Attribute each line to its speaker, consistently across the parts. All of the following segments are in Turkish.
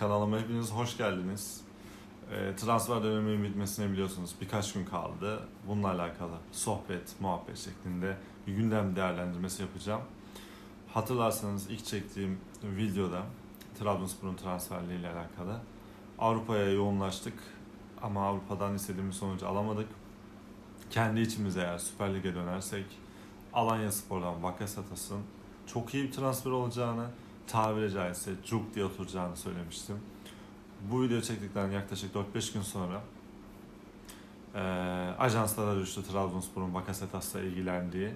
Speaker 1: Hepiniz hoş geldiniz. E, transfer döneminin bitmesine biliyorsunuz birkaç gün kaldı. Bununla alakalı sohbet, muhabbet şeklinde bir gündem değerlendirmesi yapacağım. Hatırlarsanız ilk çektiğim videoda Trabzonspor'un transferliği ile alakalı Avrupa'ya yoğunlaştık ama Avrupa'dan istediğimiz sonucu alamadık. Kendi içimize eğer Süper Lig'e dönersek Alanya Spor'dan Vakasatas'ın çok iyi bir transfer olacağını, tabiri caizse cuk diye oturacağını söylemiştim. Bu video çektikten yaklaşık 4-5 gün sonra e, ajanslara düştü Trabzonspor'un Bakasetas'la ilgilendiği.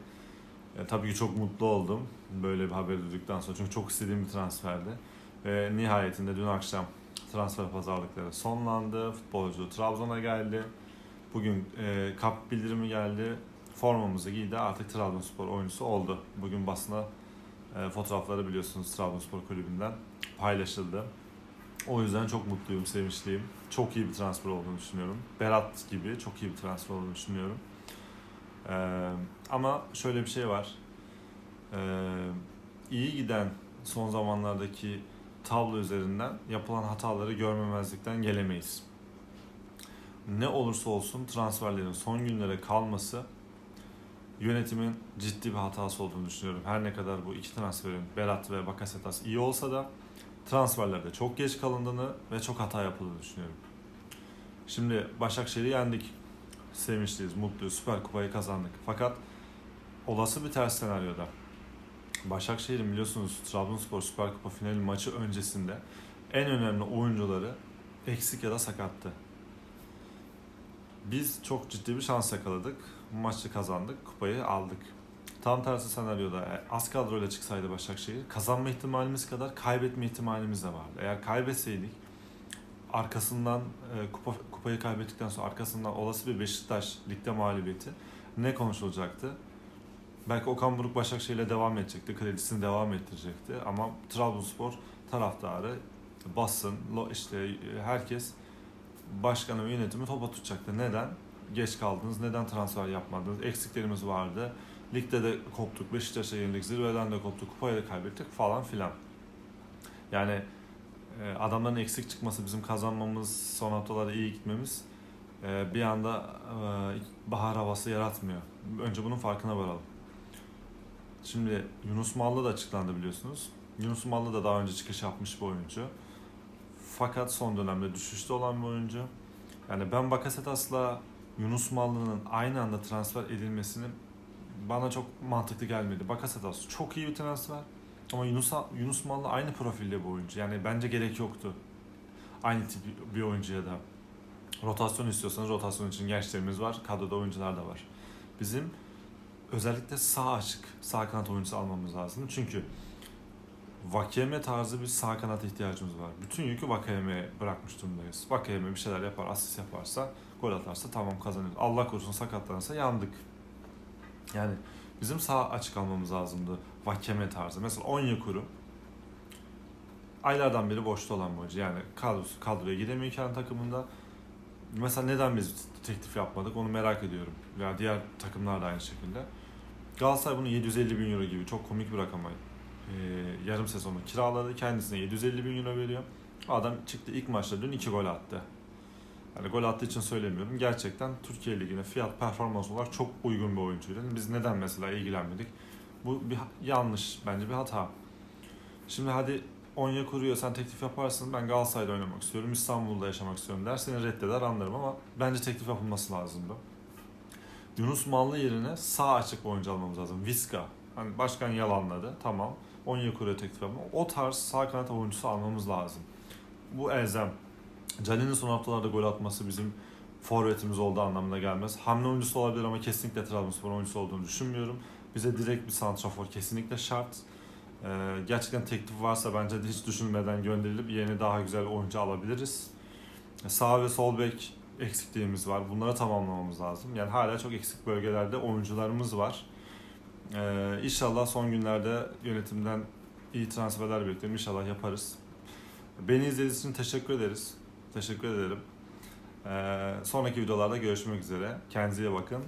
Speaker 1: E, tabii ki çok mutlu oldum böyle bir haber duyduktan sonra çünkü çok istediğim bir transferdi. Ve nihayetinde dün akşam transfer pazarlıkları sonlandı. Futbolcu Trabzon'a geldi. Bugün e, kap bildirimi geldi. Formamızı giydi. Artık Trabzonspor oyuncusu oldu. Bugün basına e, fotoğrafları biliyorsunuz Trabzonspor kulübünden paylaşıldı. O yüzden çok mutluyum, sevinçliyim. Çok iyi bir transfer olduğunu düşünüyorum. Berat gibi çok iyi bir transfer olduğunu düşünüyorum. Ee, ama şöyle bir şey var. Ee, iyi giden son zamanlardaki tablo üzerinden yapılan hataları görmemezlikten gelemeyiz. Ne olursa olsun transferlerin son günlere kalması yönetimin ciddi bir hatası olduğunu düşünüyorum. Her ne kadar bu iki transferin Berat ve Bakasetas iyi olsa da transferlerde çok geç kalındığını ve çok hata yapıldığını düşünüyorum. Şimdi Başakşehir'i yendik. Sevinçliyiz, mutluyuz. Süper Kupayı kazandık. Fakat olası bir ters senaryoda Başakşehir'in biliyorsunuz Trabzonspor Süper Kupa finali maçı öncesinde en önemli oyuncuları eksik ya da sakattı. Biz çok ciddi bir şans yakaladık. Maçı kazandık, kupayı aldık. Tam tersi senaryoda e, az kadroyla çıksaydı Başakşehir kazanma ihtimalimiz kadar kaybetme ihtimalimiz de vardı. Eğer kaybetseydik arkasından e, kupa, kupayı kaybettikten sonra arkasından olası bir Beşiktaş ligde mağlubiyeti ne konuşulacaktı? Belki Okan Buruk Başakşehir'le devam edecekti, kredisini devam ettirecekti ama Trabzonspor taraftarı, basın, işte e, herkes başkanı ve yönetimi topa tutacaktı. Neden? Geç kaldınız, neden transfer yapmadınız, eksiklerimiz vardı, ligde de koptuk, Beşiktaş'a yenildik, zirveden de koptuk, kupayı da kaybettik falan filan. Yani e, adamların eksik çıkması, bizim kazanmamız, son haftalarda iyi gitmemiz e, bir anda e, bahar havası yaratmıyor. Önce bunun farkına varalım. Şimdi Yunus Mallı da açıklandı biliyorsunuz. Yunus Mallı da daha önce çıkış yapmış bir oyuncu. Fakat son dönemde düşüşte olan bir oyuncu. Yani ben Bakasetas'la Yunus Mallı'nın aynı anda transfer edilmesini bana çok mantıklı gelmedi. Bakasetas çok iyi bir transfer. Ama Yunus, Yunus Mallı aynı profilde bir oyuncu. Yani bence gerek yoktu. Aynı tip bir oyuncuya da. Rotasyon istiyorsanız rotasyon için gençlerimiz var. Kadroda oyuncular da var. Bizim özellikle sağ açık, sağ kanat oyuncusu almamız lazım. Çünkü Vakeme tarzı bir sağ kanat ihtiyacımız var. Bütün yükü Vakame'ye bırakmış durumdayız. Vakame bir şeyler yapar, asist yaparsa, gol atarsa tamam kazanıyoruz. Allah korusun sakatlanırsa yandık. Yani bizim sağ açık almamız lazımdı. Vakeme tarzı. Mesela Onyekuru aylardan beri boşta olan bir oyuncu. Yani kadrosu, kadroya giremiyor kendi takımında. Mesela neden biz teklif yapmadık onu merak ediyorum. Ya diğer takımlar da aynı şekilde. Galatasaray bunu 750 bin euro gibi çok komik bir rakama e, yarım sezonu kiraladı. Kendisine 750 bin euro veriyor. Adam çıktı ilk maçta dün 2 gol attı. Yani gol attığı için söylemiyorum. Gerçekten Türkiye Ligi'ne fiyat performans olarak çok uygun bir oyuncuydu. Biz neden mesela ilgilenmedik? Bu bir yanlış bence bir hata. Şimdi hadi Onya kuruyor sen teklif yaparsın ben Galatasaray'da oynamak istiyorum İstanbul'da yaşamak istiyorum der seni reddeder anlarım ama bence teklif yapılması lazımdı. Yunus Mallı yerine sağ açık oyuncu almamız lazım. Viska. Hani başkan yalanladı tamam. Onya kuruyor teklif yapma. O tarz sağ kanat oyuncusu almamız lazım. Bu elzem. Calin'in son haftalarda gol atması bizim forvetimiz olduğu anlamına gelmez. Hamle oyuncusu olabilir ama kesinlikle Trabzonspor oyuncusu olduğunu düşünmüyorum. Bize direkt bir santrafor kesinlikle şart. Ee, gerçekten teklif varsa bence de hiç düşünmeden gönderilip yeni daha güzel oyuncu alabiliriz. Sağ ve sol bek eksikliğimiz var. Bunları tamamlamamız lazım. Yani hala çok eksik bölgelerde oyuncularımız var. Ee, inşallah son günlerde yönetimden iyi transferler bekliyorum. İnşallah yaparız. Beni izlediğiniz için teşekkür ederiz. Teşekkür ederim. Ee, sonraki videolarda görüşmek üzere. Kendinize iyi bakın.